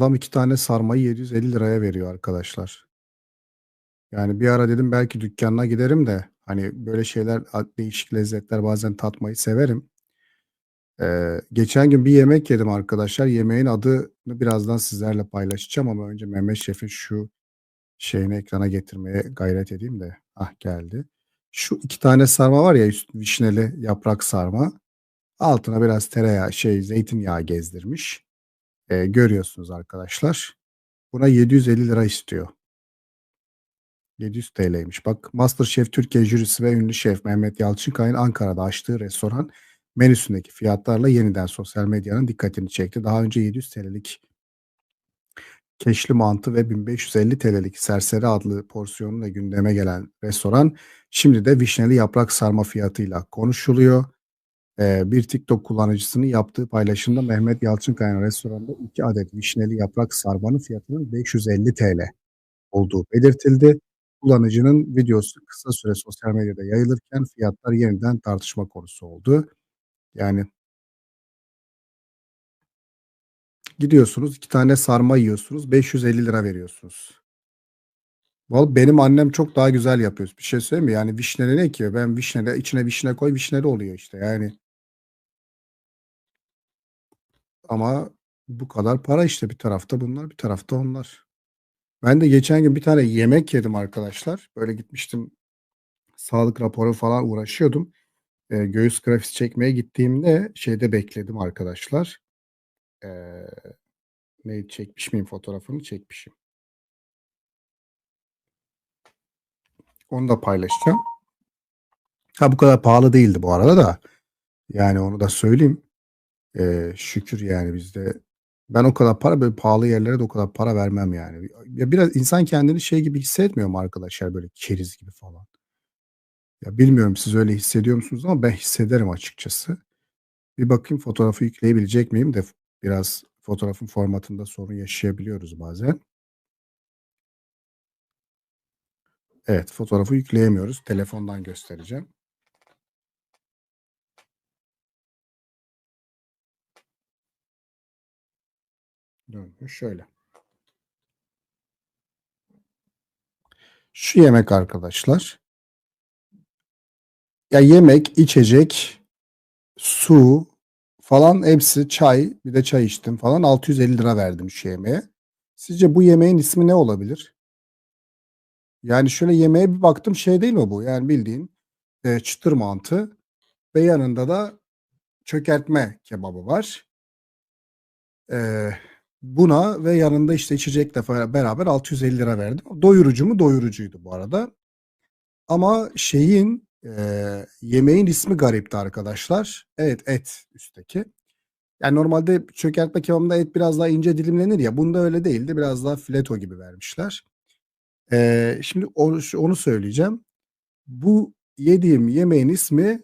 Adam 2 tane sarmayı ₺750'ya veriyor arkadaşlar. Yani bir ara dedim belki dükkânına giderim de hani böyle şeyler değişik lezzetler bazen tatmayı severim. Eee, geçen gün bir yemek yedim arkadaşlar. Yemeğin adını birazdan sizlerle paylaşacağım ama önce Mehmet Şef'in şu şeyini ekrana getirmeye gayret edeyim de. Hah, geldi. Şu 2 tane sarma var ya üst vişneli yaprak sarma. Altına biraz tereyağı, şey, zeytinyağı gezdirmiş. Eee, görüyorsunuz arkadaşlar. Buna £750 istiyor. ₺700'ymiş. Bak MasterChef Türkiye jürisi ve ünlü şef Mehmet Yalçınkaya'nın Ankara'da açtığı restoran menüsündeki fiyatlarla yeniden sosyal medyanın dikkatini çekti. Daha önce £700'lik keşli mantı ve £1550'lik serseri adlı porsiyonuyla gündeme gelen restoran şimdi de vişneli yaprak sarma fiyatıyla konuşuluyor. Eee, bir TikTok kullanıcısının yaptığı paylaşımda Mehmet Yalçınkaya'nın restoranında 2 adet vişneli yaprak sarmanın fiyatının TL 550 olduğu belirtildi. Kullanıcının videosu kısa süre sosyal medyada yayılırken fiyatlar yeniden tartışma konusu oldu. Yani gidiyorsunuz 2 tane sarma yiyorsunuz, £550 veriyorsunuz. Vallahi benim annem çok daha güzel yapıyor. Bir şey söyleyeyim mi? Yani vişneli ne ki? Ben vişneli içine vişne koy, vişneli oluyor işte yani. Ama bu kadar para işte. Bir tarafta bunlar, bir tarafta onlar. Ben de geçen gün bir tane yemek yedim arkadaşlar. Böyle gitmiştim, sağlık raporu falan uğraşıyordum. Eee, göğüs grafisi çekmeye gittiğimde şeyde bekledim arkadaşlar. Eee, neydi çekmiş miyim fotoğrafını? Çekmişim. Onu da paylaşacağım. Ha, bu kadar pahalı değildi bu arada da. Yani onu da söyleyeyim. Eee, şükür yani bizde ben o kadar para böyle pahalı yerlere de o kadar para vermem yani. Ya biraz insan kendini şey gibi hissetmiyor mu arkadaşlar böyle keriz gibi falan? Ya bilmiyorum siz öyle hissediyor musunuz ama ben hissederim açıkçası. Bir bakayım fotoğrafı yükleyebilecek miyim de biraz fotoğrafın formatında sorun yaşayabiliyoruz bazen. Evet, fotoğrafı yükleyemiyoruz. Telefondan göstereceğim. Dönmüş şöyle. Şu yemek arkadaşlar. Ya yemek, içecek, su falan hepsi çay, bir de çay içtim falan £650 verdim şu yemeğe. Sizce bu yemeğin ismi ne olabilir? Yani şöyle yemeğe bir baktım şey değil mi bu? Yani bildiğin, eee, çıtır mantı ve yanında da çökertme kebabı var. Eee, buna ve yanında işte içecekle beraber £650 verdim. Doyurucu mu? Doyurucuydu bu arada. Ama şeyin, eee, yemeğin ismi garipti arkadaşlar. Evet, et üstteki. Yani normalde çökertme kebabında et biraz daha ince dilimlenir ya, bunda öyle değildi. Biraz daha fileto gibi vermişler. Eee, şimdi onu onu söyleyeceğim. Bu yediğim yemeğin ismi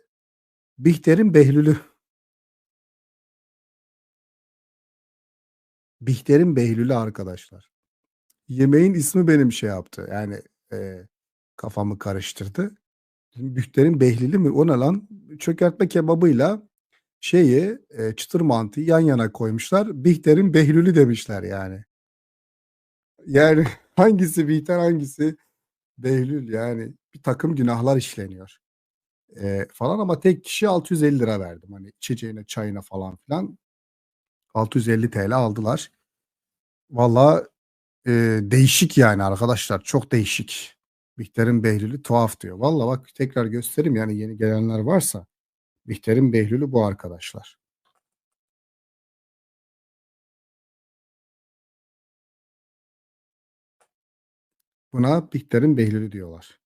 Bihter'in Behlül'ü. Bihter'in Behlül'ü arkadaşlar. Yemeğin ismi benim şey yaptı, yani, eee, kafamı karıştırdı. Bihter'in Behlül'ü mü? O ne lan? Çökertme kebabıyla şeyi, eee, çıtır mantıyı yan yana koymuşlar. Bihter'in Behlül'ü demişler yani. Yani hangisi Bihter, hangisi Behlül yani birtakım günahlar işleniyor, eee, falan ama tek kişi £650 verdim. Hani içeceğine, çayına falan filan TL 650 aldılar. Valla, eee, değişik yani arkadaşlar, çok değişik. Bihter'in Behlül'ü tuhaf diyor. Valla bak tekrar göstereyim yani yeni gelenler varsa Bihter'in Behlül'ü bu arkadaşlar. Buna Bihter'in Behlül'ü diyorlar.